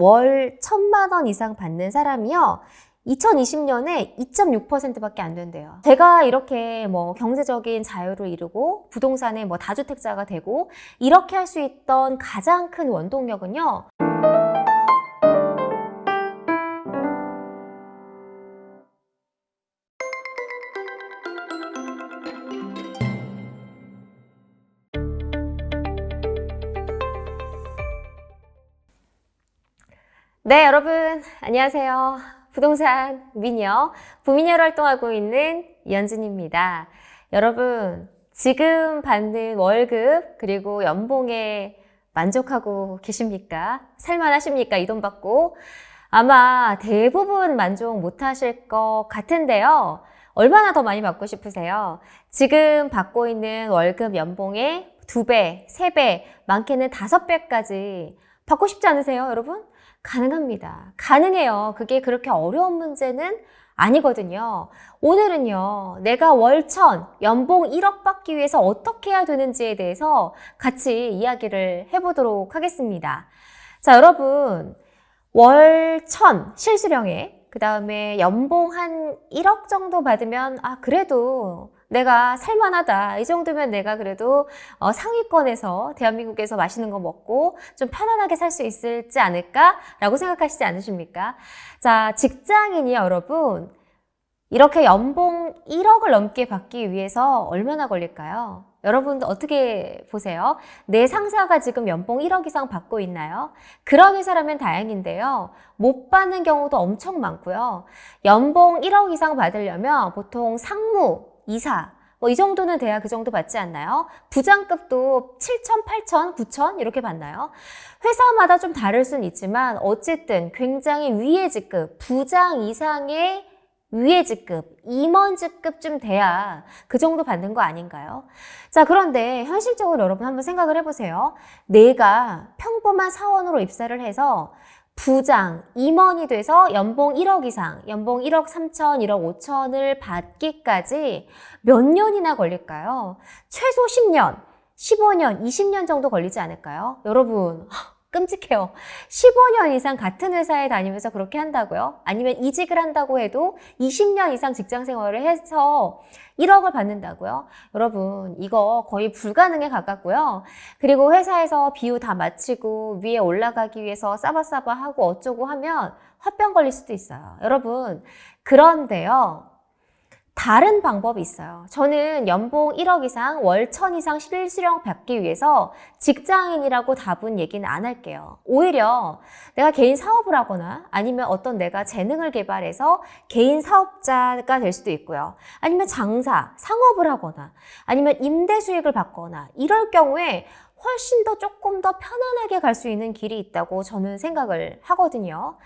월 천만 원 이상 받는 사람이요. 2020년에 2.6%밖에 안 된대요. 제가 이렇게 뭐 경제적인 자유를 이루고 부동산의 뭐 다주택자가 되고 이렇게 할 수 있던 가장 큰 원동력은요. 네, 여러분 안녕하세요. 부동산 미녀 부미녀로 활동하고 있는 이현진입니다. 여러분 지금 받는 월급 그리고 연봉에 만족하고 계십니까? 살만하십니까? 이 돈 받고 아마 대부분 만족 못 하실 것 같은데요. 얼마나 더 많이 받고 싶으세요? 지금 받고 있는 월급 연봉의 두 배, 세 배, 많게는 다섯 배까지 받고 싶지 않으세요, 여러분? 가능합니다. 가능해요. 그게 그렇게 어려운 문제는 아니거든요. 오늘은요, 내가 월천, 연봉 1억 받기 위해서 어떻게 해야 되는지에 대해서 같이 이야기를 해보도록 하겠습니다. 자, 여러분, 월천 실수령에, 그 다음에 연봉 한 1억 정도 받으면, 아, 그래도 내가 살만하다. 이 정도면 내가 그래도 어, 상위권에서 대한민국에서 맛있는 거 먹고 좀 편안하게 살 수 있을지 않을까라고 생각하시지 않으십니까? 자, 직장인이 여러분 이렇게 연봉 1억을 넘게 받기 위해서 얼마나 걸릴까요? 여러분 어떻게 보세요? 내 상사가 지금 연봉 1억 이상 받고 있나요? 그런 회사라면 다행인데요. 못 받는 경우도 엄청 많고요. 연봉 1억 이상 받으려면 보통 상무, 이사, 뭐 이 정도는 돼야 그 정도 받지 않나요? 부장급도 7천, 8천, 9천 이렇게 받나요? 회사마다 좀 다를 수는 있지만 어쨌든 굉장히 위의 직급, 부장 이상의 위의 직급, 임원 직급쯤 돼야 그 정도 받는 거 아닌가요? 자, 그런데 현실적으로 여러분 한번 생각을 해보세요. 내가 평범한 사원으로 입사를 해서 부장, 임원이 돼서 연봉 1억 이상, 연봉 1억 3천, 1억 5천을 받기까지 몇 년이나 걸릴까요? 최소 10년, 15년, 20년 정도 걸리지 않을까요? 여러분, 끔찍해요. 15년 이상 같은 회사에 다니면서 그렇게 한다고요? 아니면 이직을 한다고 해도 20년 이상 직장 생활을 해서 1억을 받는다고요? 여러분, 이거 거의 불가능에 가깝고요. 그리고 회사에서 비유 다 마치고 위에 올라가기 위해서 싸바싸바 하고 어쩌고 하면 화병 걸릴 수도 있어요. 여러분, 그런데요. 다른 방법이 있어요. 저는 연봉 1억 이상, 월 1000 이상 실수령 받기 위해서 직장인이라고 답은 얘기는 안 할게요. 오히려 내가 개인 사업을 하거나 아니면 어떤 내가 재능을 개발해서 개인 사업자가 될 수도 있고요. 아니면 장사, 상업을 하거나 아니면 임대 수익을 받거나 이럴 경우에 훨씬 더 조금 더 편안하게 갈 수 있는 길이 있다고 저는 생각을 하거든요.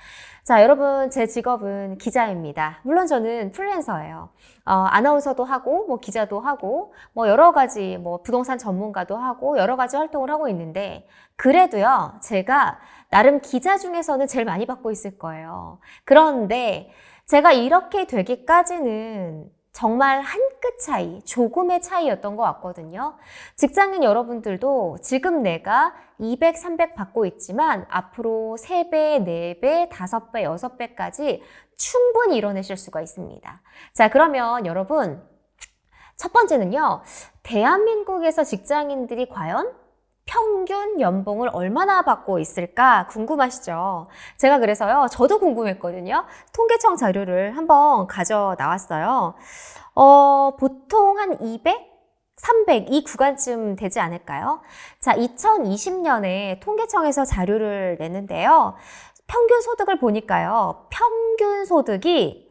자, 여러분, 제 직업은 기자입니다. 물론 저는 프리랜서예요. 어, 아나운서도 하고, 뭐 기자도 하고, 뭐 여러 가지, 뭐 부동산 전문가도 하고, 여러 가지 활동을 하고 있는데, 그래도요, 제가 나름 기자 중에서는 제일 많이 받고 있을 거예요. 그런데 제가 이렇게 되기까지는 정말 한 끗 차이, 조금의 차이였던 것 같거든요. 직장인 여러분들도 지금 내가 200, 300 받고 있지만 앞으로 3배, 4배, 5배, 6배까지 충분히 이뤄내실 수가 있습니다. 자, 그러면 여러분, 첫 번째는요, 대한민국에서 직장인들이 과연 평균 연봉을 얼마나 받고 있을까 궁금하시죠? 제가 그래서요, 저도 궁금했거든요. 통계청 자료를 한번 가져 나왔어요. 어, 보통 한 200? 300, 이 구간쯤 되지 않을까요? 자, 2020년에 통계청에서 자료를 내는데요. 평균 소득을 보니까요. 평균 소득이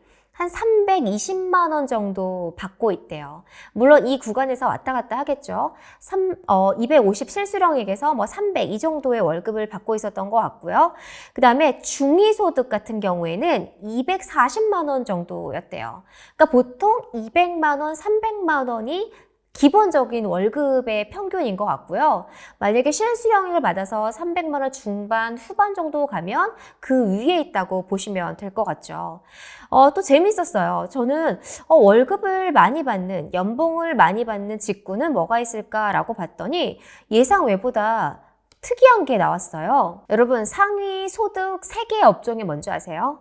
한 320만 원 정도 받고 있대요. 물론 이 구간에서 왔다 갔다 하겠죠. 3, 어, 250 실수령액에서 뭐 300 이 정도의 월급을 받고 있었던 것 같고요. 그 다음에 중위소득 같은 경우에는 240만 원 정도였대요. 그러니까 보통 200만 원, 300만 원이 기본적인 월급의 평균인 것 같고요. 만약에 실수령액을 받아서 300만 원 중반, 후반 정도 가면 그 위에 있다고 보시면 될 것 같죠. 어, 또 재밌었어요. 저는 어, 월급을 많이 받는, 연봉을 많이 받는 직군은 뭐가 있을까라고 봤더니 예상 외보다 특이한 게 나왔어요. 여러분, 상위 소득 3개의 업종이 뭔지 아세요?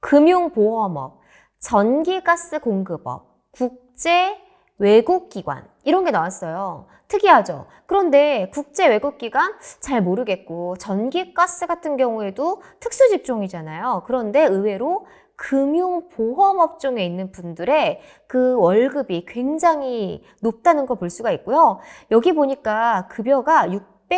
금융보험업, 전기가스 공급업, 국제 외국기관 이런 게 나왔어요. 특이하죠? 그런데 국제 외국기관 잘 모르겠고 전기 가스 같은 경우에도 특수 직종이잖아요. 그런데 의외로 금융 보험 업종에 있는 분들의 그 월급이 굉장히 높다는 걸 볼 수가 있고요. 여기 보니까 급여가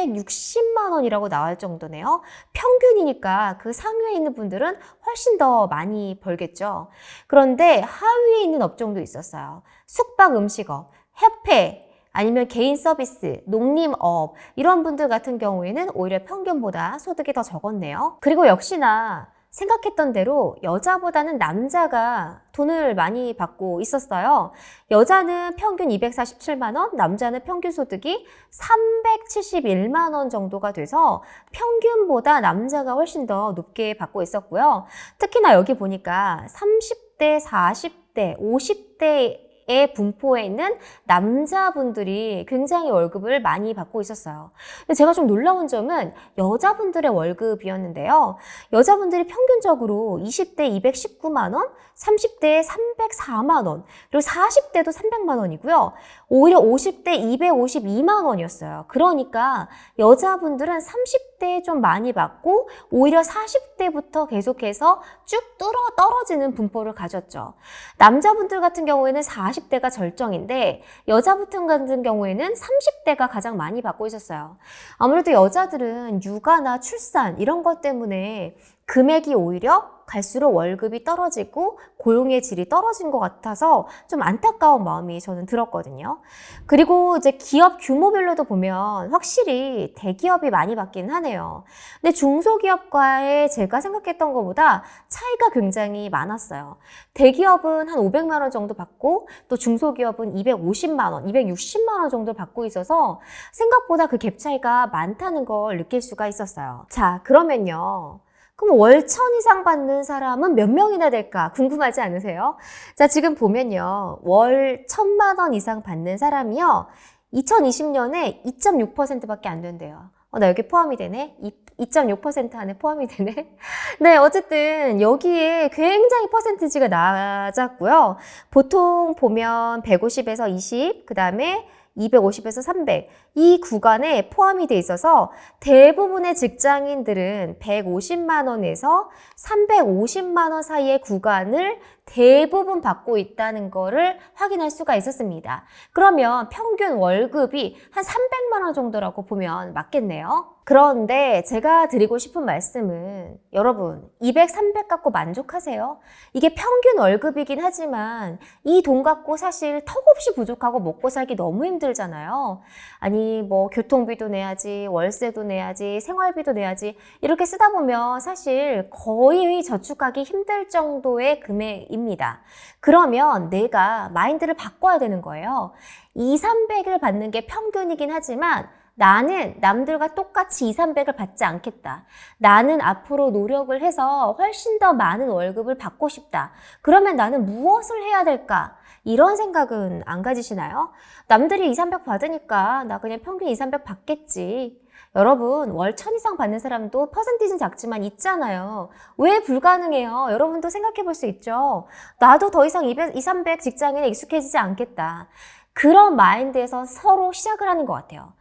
660만 원이라고 나올 정도네요. 평균이니까 그 상위에 있는 분들은 훨씬 더 많이 벌겠죠. 그런데 하위에 있는 업종도 있었어요. 숙박 음식업, 협회, 아니면 개인 서비스, 농림업 이런 분들 같은 경우에는 오히려 평균보다 소득이 더 적었네요. 그리고 역시나 생각했던 대로 여자보다는 남자가 돈을 많이 받고 있었어요. 여자는 평균 247만 원, 남자는 평균 소득이 371만 원 정도가 돼서 평균보다 남자가 훨씬 더 높게 받고 있었고요. 특히나 여기 보니까 30대, 40대, 50대 의 분포에 있는 남자분들이 굉장히 월급을 많이 받고 있었어요. 근데 제가 좀 놀라운 점은 여자분들의 월급이었는데요. 여자분들이 평균적으로 20대 219만 원, 30대에 304만 원, 그리고 40대도 300만 원이고요. 오히려 50대 252만 원이었어요. 그러니까 여자분들은 30대에 좀 많이 받고 오히려 40대부터 계속해서 쭉 뚫어 떨어지는 분포를 가졌죠. 남자분들 같은 경우에는 40대가 절정인데 여자분들 같은 경우에는 30대가 가장 많이 받고 있었어요. 아무래도 여자들은 육아나 출산 이런 것 때문에 금액이 오히려 갈수록 월급이 떨어지고 고용의 질이 떨어진 것 같아서 좀 안타까운 마음이 저는 들었거든요. 그리고 이제 기업 규모별로도 보면 확실히 대기업이 많이 받긴 하네요. 근데 중소기업과의 제가 생각했던 것보다 차이가 굉장히 많았어요. 대기업은 한 500만 원 정도 받고 또 중소기업은 250만 원, 260만 원 정도 받고 있어서 생각보다 그 갭 차이가 많다는 걸 느낄 수가 있었어요. 자, 그러면요. 그럼 월천 이상 받는 사람은 몇 명이나 될까 궁금하지 않으세요? 자, 지금 보면요. 월 천만 원 이상 받는 사람이요. 2020년에 2.6%밖에 안 된대요. 어, 나 여기 포함이 되네? 2.6% 안에 포함이 되네? 네, 어쨌든 여기에 굉장히 퍼센티지가 낮았고요. 보통 보면 150에서 20, 그 다음에 250에서 300. 이 구간에 포함이 돼 있어서 대부분의 직장인들은 150만 원에서 350만 원 사이의 구간을 대부분 받고 있다는 거를 확인할 수가 있었습니다. 그러면 평균 월급이 한 300만 원 정도라고 보면 맞겠네요. 그런데 제가 드리고 싶은 말씀은 여러분 200, 300 갖고 만족하세요? 이게 평균 월급이긴 하지만 이 돈 갖고 사실 턱없이 부족하고 먹고 살기 너무 힘들잖아요. 아니 뭐 교통비도 내야지 월세도 내야지 생활비도 내야지 이렇게 쓰다 보면 사실 거의 저축하기 힘들 정도의 금액입니다. 그러면 내가 마인드를 바꿔야 되는 거예요. 2, 300을 받는 게 평균이긴 하지만 나는 남들과 똑같이 2, 300을 받지 않겠다. 나는 앞으로 노력을 해서 훨씬 더 많은 월급을 받고 싶다. 그러면 나는 무엇을 해야 될까? 이런 생각은 안 가지시나요? 남들이 2, 300 받으니까 나 그냥 평균 2, 300 받겠지. 여러분, 월 천 이상 받는 사람도 퍼센티지는 작지만 있잖아요. 왜 불가능해요? 여러분도 생각해 볼 수 있죠. 나도 더 이상 200, 2, 300 직장에 익숙해지지 않겠다. 그런 마인드에서 서로 시작을 하는 것 같아요.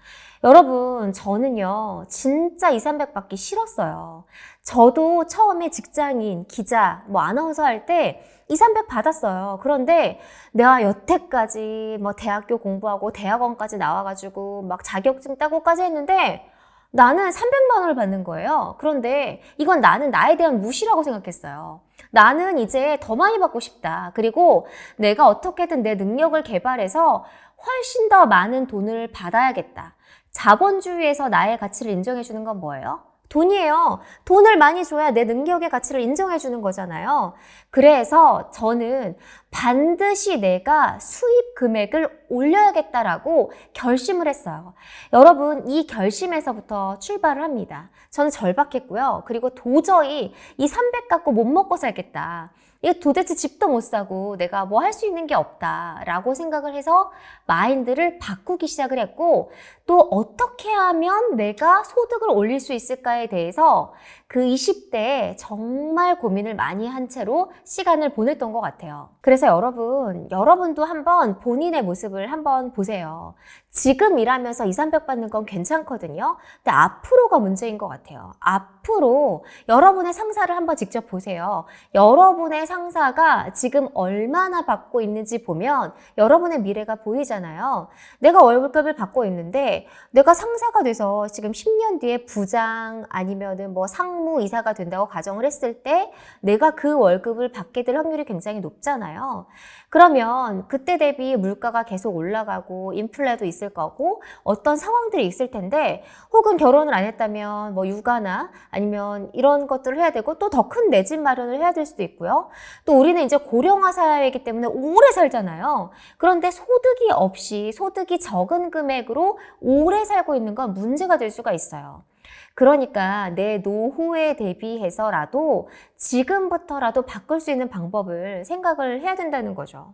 여러분, 저는요, 진짜 2, 300 받기 싫었어요. 저도 처음에 직장인, 기자, 뭐 아나운서 할 때 2, 300 받았어요. 그런데 내가 여태까지 뭐 대학교 공부하고 대학원까지 나와가지고 막 자격증 따고까지 했는데 나는 300만 원을 받는 거예요. 그런데 이건 나는 나에 대한 무시라고 생각했어요. 나는 이제 더 많이 받고 싶다. 그리고 내가 어떻게든 내 능력을 개발해서 훨씬 더 많은 돈을 받아야겠다. 자본주의에서 나의 가치를 인정해 주는 건 뭐예요? 돈이에요. 돈을 많이 줘야 내 능력의 가치를 인정해 주는 거잖아요. 그래서 저는 반드시 내가 수입 금액을 올려야겠다라고 결심을 했어요. 여러분, 이 결심에서부터 출발을 합니다. 저는 절박했고요. 그리고 도저히 이 300 갖고 못 먹고 살겠다. 이게 도대체 집도 못 사고 내가 뭐 할 수 있는 게 없다라고 생각을 해서 마인드를 바꾸기 시작을 했고 또 어떻게 하면 내가 소득을 올릴 수 있을까에 대해서 그 20대에 정말 고민을 많이 한 채로 시간을 보냈던 것 같아요. 그래서 여러분, 여러분도 한번 본인의 모습을 한번 보세요. 지금 일하면서 2, 300 받는 건 괜찮거든요. 근데 앞으로가 문제인 것 같아요. 앞으로 여러분의 상사를 한번 직접 보세요. 여러분의 상사가 지금 얼마나 받고 있는지 보면 여러분의 미래가 보이잖아요. 내가 월급을 받고 있는데 내가 상사가 돼서 지금 10년 뒤에 부장 아니면은 뭐 상무 이사가 된다고 가정을 했을 때 내가 그 월급을 받게 될 확률이 굉장히 높잖아요. 그러면 그때 대비 물가가 계속 올라가고 인플레도 있을 거고 어떤 상황들이 있을 텐데 혹은 결혼을 안 했다면 뭐 육아나 아니면 이런 것들을 해야 되고 또 더 큰 내 집 마련을 해야 될 수도 있고요. 또 우리는 이제 고령화 사회이기 때문에 오래 살잖아요. 그런데 소득이 없이 소득이 적은 금액으로 오래 살고 있는 건 문제가 될 수가 있어요. 그러니까 내 노후에 대비해서라도 지금부터라도 바꿀 수 있는 방법을 생각을 해야 된다는 거죠.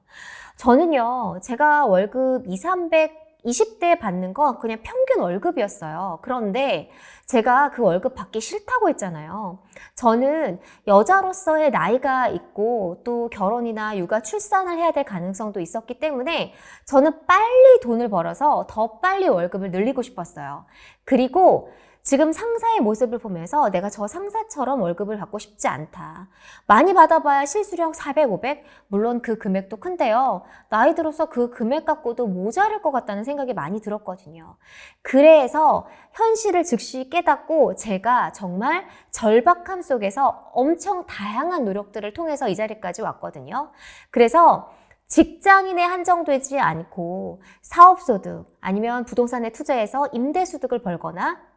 저는요, 제가 월급 2, 300 20대 받는 건 그냥 평균 월급이었어요. 그런데 제가 그 월급 받기 싫다고 했잖아요. 저는 여자로서의 나이가 있고 또 결혼이나 육아, 출산을 해야 될 가능성도 있었기 때문에 저는 빨리 돈을 벌어서 더 빨리 월급을 늘리고 싶었어요. 그리고 지금 상사의 모습을 보면서 내가 저 상사처럼 월급을 받고 싶지 않다. 많이 받아봐야 실수령 400, 500? 물론 그 금액도 큰데요. 나이 들어서 그 금액 갖고도 모자랄 것 같다는 생각이 많이 들었거든요. 그래서 현실을 즉시 깨닫고 제가 정말 절박함 속에서 엄청 다양한 노력들을 통해서 이 자리까지 왔거든요. 그래서 직장인에 한정되지 않고 사업소득 아니면 부동산에 투자해서 임대소득을 벌거나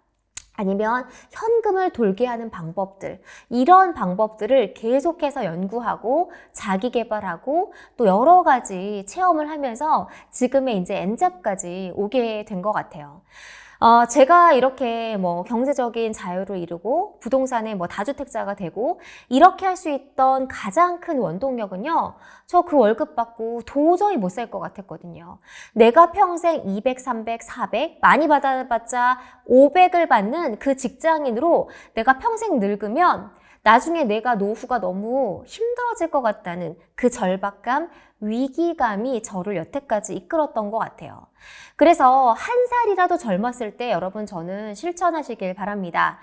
아니면 현금을 돌게 하는 방법들, 이런 방법들을 계속해서 연구하고 자기 개발하고 또 여러 가지 체험을 하면서 지금의 이제 엔잡까지 오게 된 것 같아요. 어, 제가 이렇게 뭐 경제적인 자유를 이루고 부동산의 뭐 다주택자가 되고 이렇게 할 수 있던 가장 큰 원동력은요. 저 그 월급 받고 도저히 못 살 것 같았거든요. 내가 평생 200, 300, 400 많이 받아봤자 500을 받는 그 직장인으로 내가 평생 늙으면 나중에 내가 노후가 너무 힘들어질 것 같다는 그 절박감, 위기감이 저를 여태까지 이끌었던 것 같아요. 그래서 한 살이라도 젊었을 때 여러분 저는 실천하시길 바랍니다.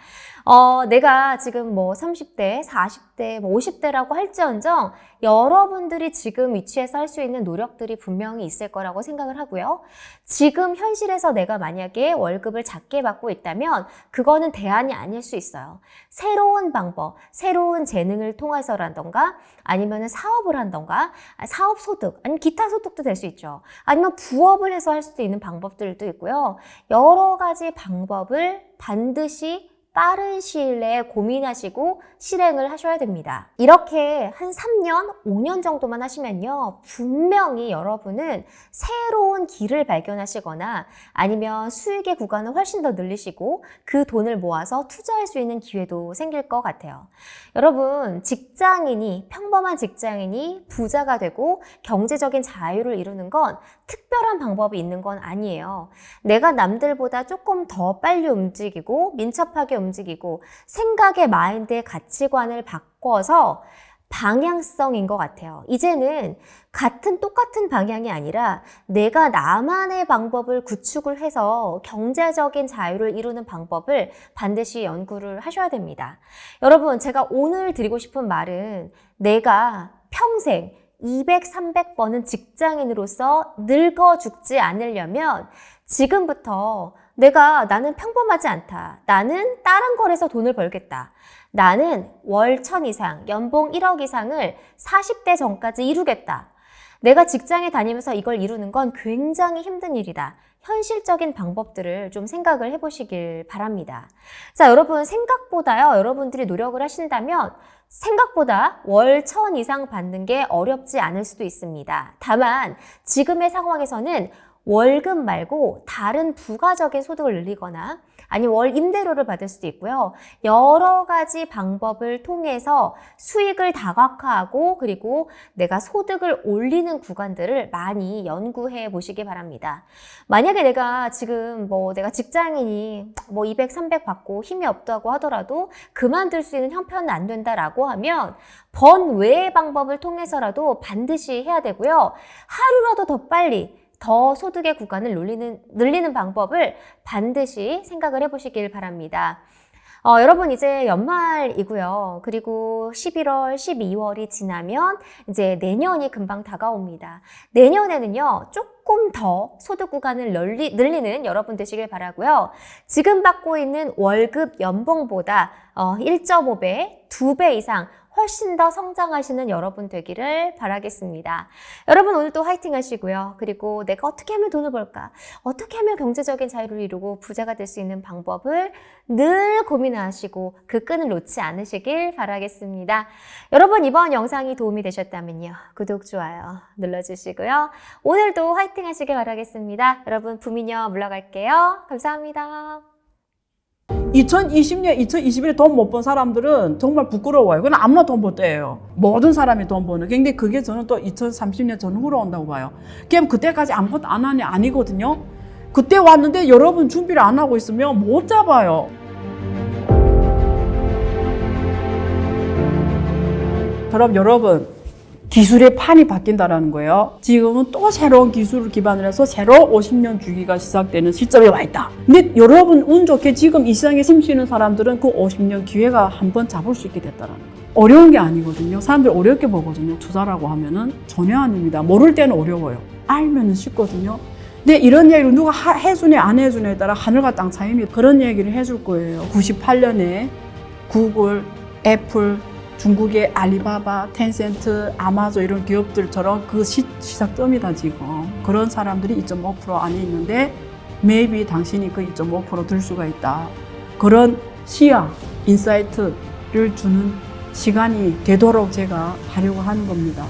어, 내가 지금 뭐 30대, 40대, 뭐 50대라고 할지언정 여러분들이 지금 위치에서 할 수 있는 노력들이 분명히 있을 거라고 생각을 하고요. 지금 현실에서 내가 만약에 월급을 작게 받고 있다면 그거는 대안이 아닐 수 있어요. 새로운 방법, 새로운 재능을 통해서라던가 아니면 사업을 한던가 사업 소득, 아니 기타 소득도 될 수 있죠. 아니면 부업을 해서 할 수도 있는 방법들도 있고요. 여러 가지 방법을 반드시 빠른 시일 내에 고민하시고 실행을 하셔야 됩니다. 이렇게 한 3년, 5년 정도만 하시면요. 분명히 여러분은 새로운 길을 발견하시거나 아니면 수익의 구간을 훨씬 더 늘리시고 그 돈을 모아서 투자할 수 있는 기회도 생길 것 같아요. 여러분, 직장인이, 평범한 직장인이 부자가 되고 경제적인 자유를 이루는 건 특별한 방법이 있는 건 아니에요. 내가 남들보다 조금 더 빨리 움직이고 민첩하게 움직이고 생각의 마인드의 가치관을 바꿔서 방향성인 것 같아요. 이제는 같은 똑같은 방향이 아니라 내가 나만의 방법을 구축을 해서 경제적인 자유를 이루는 방법을 반드시 연구를 하셔야 됩니다. 여러분, 제가 오늘 드리고 싶은 말은 내가 평생 200, 300번은 직장인으로서 늙어 죽지 않으려면 지금부터 내가 나는 평범하지 않다. 나는 다른 거래서 돈을 벌겠다. 나는 월 천 이상, 연봉 1억 이상을 40대 전까지 이루겠다. 내가 직장에 다니면서 이걸 이루는 건 굉장히 힘든 일이다. 현실적인 방법들을 좀 생각을 해보시길 바랍니다. 자, 여러분, 생각보다요, 여러분들이 노력을 하신다면 생각보다 월 천 이상 받는 게 어렵지 않을 수도 있습니다. 다만, 지금의 상황에서는 월급 말고 다른 부가적인 소득을 늘리거나 아니면 월 임대료를 받을 수도 있고요. 여러 가지 방법을 통해서 수익을 다각화하고 그리고 내가 소득을 올리는 구간들을 많이 연구해 보시기 바랍니다. 만약에 내가 지금 뭐 내가 직장인이 뭐 200, 300 받고 힘이 없다고 하더라도 그만둘 수 있는 형편은 안 된다라고 하면 번 외의 방법을 통해서라도 반드시 해야 되고요. 하루라도 더 빨리 더 소득의 구간을 늘리는, 늘리는 방법을 반드시 생각을 해보시길 바랍니다. 어, 여러분 이제 연말이고요. 그리고 11월, 12월이 지나면 이제 내년이 금방 다가옵니다. 내년에는요, 조금 더 소득 구간을 늘리, 늘리는 여러분 되시길 바라고요. 지금 받고 있는 월급 연봉보다 어, 1.5배, 2배 이상 훨씬 더 성장하시는 여러분 되기를 바라겠습니다. 여러분 오늘도 화이팅 하시고요. 그리고 내가 어떻게 하면 돈을 벌까? 어떻게 하면 경제적인 자유를 이루고 부자가 될 수 있는 방법을 늘 고민하시고 그 끈을 놓지 않으시길 바라겠습니다. 여러분 이번 영상이 도움이 되셨다면요. 구독, 좋아요 눌러주시고요. 오늘도 화이팅 하시길 바라겠습니다. 여러분 부미녀 물러갈게요. 감사합니다. 2020년, 2021에 돈 못 번 사람들은 정말 부끄러워요. 그건 아무나 돈못 돼요. 모든 사람이 돈 버는. 근데 그게 저는 또 2030년 전후로 온다고 봐요. 그럼 그때까지 아무것도 안 하니 아니거든요. 그때 왔는데 여러분 준비를 안 하고 있으면 못 잡아요. 그럼 여러분 기술의 판이 바뀐다라는 거예요. 지금은 또 새로운 기술을 기반으로 해서 새로 50년 주기가 시작되는 시점에 와 있다. 근데 여러분 운 좋게 지금 이 시장에 심쉬는 사람들은 그 50년 기회가 한 번 잡을 수 있게 됐다라는 거예요. 어려운 게 아니거든요. 사람들이 어렵게 보거든요. 투자라고 하면은 전혀 아닙니다. 모를 때는 어려워요. 알면은 쉽거든요. 근데 이런 얘기를 누가 하- 해주네 안 해주네에 따라 하늘과 땅 차이입니다. 그런 얘기를 해줄 거예요. 98년에 구글, 애플, 중국의 알리바바, 텐센트, 아마존 이런 기업들처럼 그 시, 시작점이다 지금. 그런 사람들이 2.5% 안에 있는데 maybe 당신이 그 2.5%들 수가 있다. 그런 시야, 인사이트를 주는 시간이 되도록 제가 하려고 하는 겁니다.